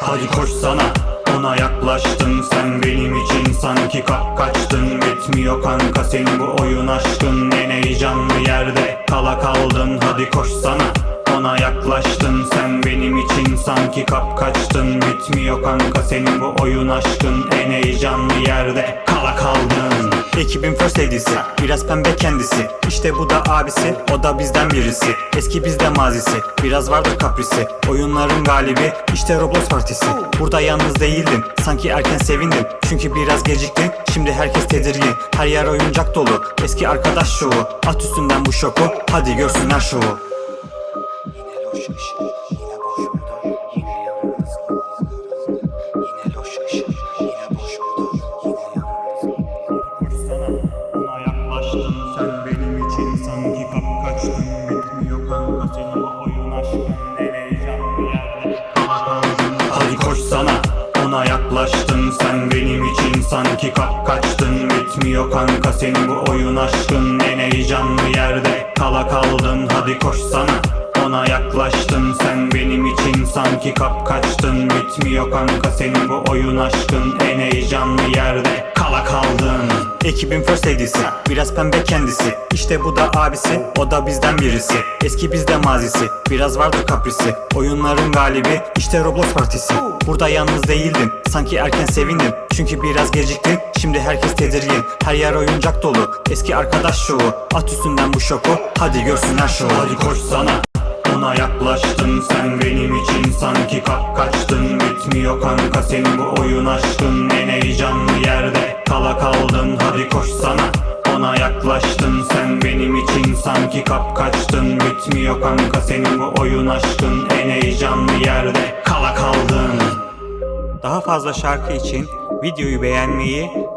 Hadi koş sana ona yaklaştın sen benim için. Sanki kap kaçtın Bitmiyor kanka senin bu oyun aşkın. En heyecanlı yerde Kala kaldın. Hadi koş sana ona yaklaştın sen benim için. Sanki kap kaçtın Bitmiyor kanka senin bu oyun aşkın. En heyecanlı yerde Kala kaldın Ekibin first lady'si. Biraz pembe kendisi. İşte bu da abisi o da bizden birisi. Eski bizde mazisi biraz vardır kaprisi. Oyunların galibi işte Roblox partisi. Burada yalnız değildim sanki erken sevindim. Çünkü biraz geciktin şimdi herkes tedirgin. Her yer oyuncak dolu eski arkadaş şovu. At üstünden bu şoku hadi görsünler şovu. Yine loş ışık, yine boş yalnız sana ona yaklaştın sen benim için. Sanki kap kaçtın bitmiyor kanka senin bu oyun aşkın. En heyecanlı yerde? Hadi koş sana ona yaklaştın sen benim için. Sanki kap kaçtın bitmiyor kanka senin bu oyun aşkın. En heyecanlı yerde? Kala kaldın. Hadi koş ona yaklaştın. Sen benim için sanki kap kaçtın Bitmiyor kanka senin bu oyun aşkın. En heyecanlı yerde Kala kaldın. Ekibin first lady'si biraz pembe kendisi. İşte bu da abisi o da bizden birisi. Eski bizde mazisi biraz vardır kaprisi. Oyunların galibi işte Roblox partisi. Burada yalnız değildim sanki erken sevindim Çünkü biraz geciktin şimdi herkes tedirgin. Her yer oyuncak dolu eski arkadaş şovu. At üstünden bu şoku hadi görsünler şovu. Hadi koş sana ona yaklaştın sen benim için sanki kap kaçtın. Bitmiyor kanka senin bu oyun aşkın. En heyecanlı yerde Kala kaldın. Hadi koş sana ona yaklaştın sen benim için sanki kap kaçtın. Bitmiyor kanka senin bu oyun aşkın. En heyecanlı yerde Kala kaldın. Daha fazla şarkı için videoyu beğenmeyi